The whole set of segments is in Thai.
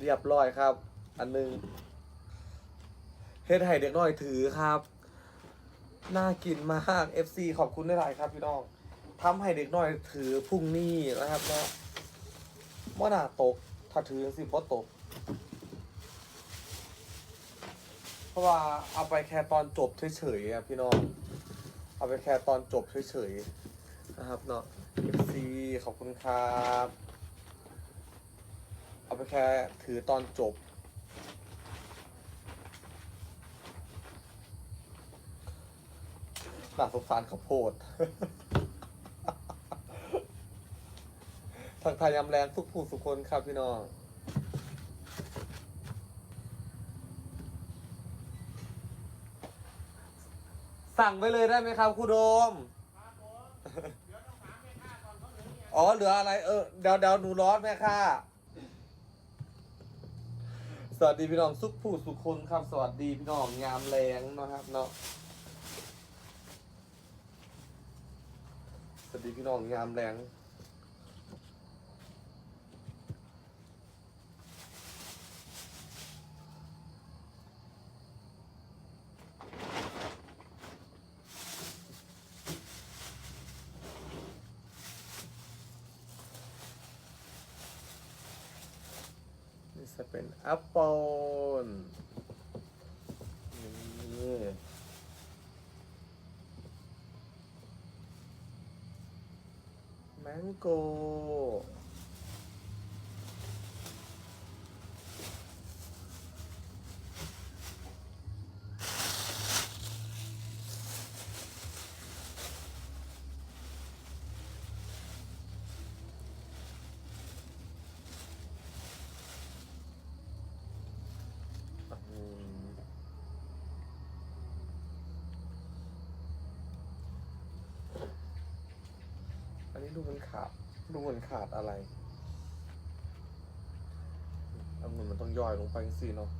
เรียบร้อยครับ อันหนึงเฮ็ดให้เด็กน้อยถือครับ น่ากินมาก FC ขอบคุณได้หลายครับพี่น้องทำให้เด็กน้อยถือพรุ่งนี้นะครับเนาะว่าน่าตก ถ้าถือสิบ่ตก เพราะว่าเอาไปแค่ตอนจบเฉยๆอะพี่น้อง เอาไปแค่ตอนจบเฉยๆนะครับเนาะ FC ขอบคุณครับ เอาไปแค่ถือตอนจบ น่าสงสารข้าวโพด ทักทายยำแรงทุกผู้สุคนครับพี่น้องสั่งไปเลยได้ไหมครับครูโดม อ๋อ เหลืออะไร เออ เดี๋ยวเดี๋ยวหนูร้อนไหมค่ะ สวัสดีพี่น้องสุขผู้สุขคนครับ สวัสดีพี่น้องงามแรงนะครับเนาะสวัสดีพี่น้องงามแรง จะเป็นแอปเปิลนี่แมงโกอืม อันนี้ดูมันขาดดูเหมือนขาดอะไรอันมันมันต้องย่อยลงไปสิเนาะ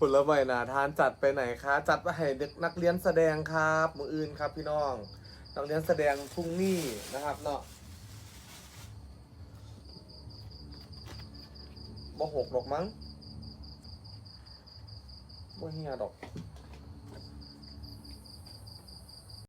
ผลไม้นาทานจัดไปไหนคะ จัดไปให้เด็กนักเรียนแสดงครับมืออื่นครับพี่น้อง นักเรียนแสดงพรุ่งนี้นะครับเนาะบ่หกหรอกมั้งบ่เฮียดอก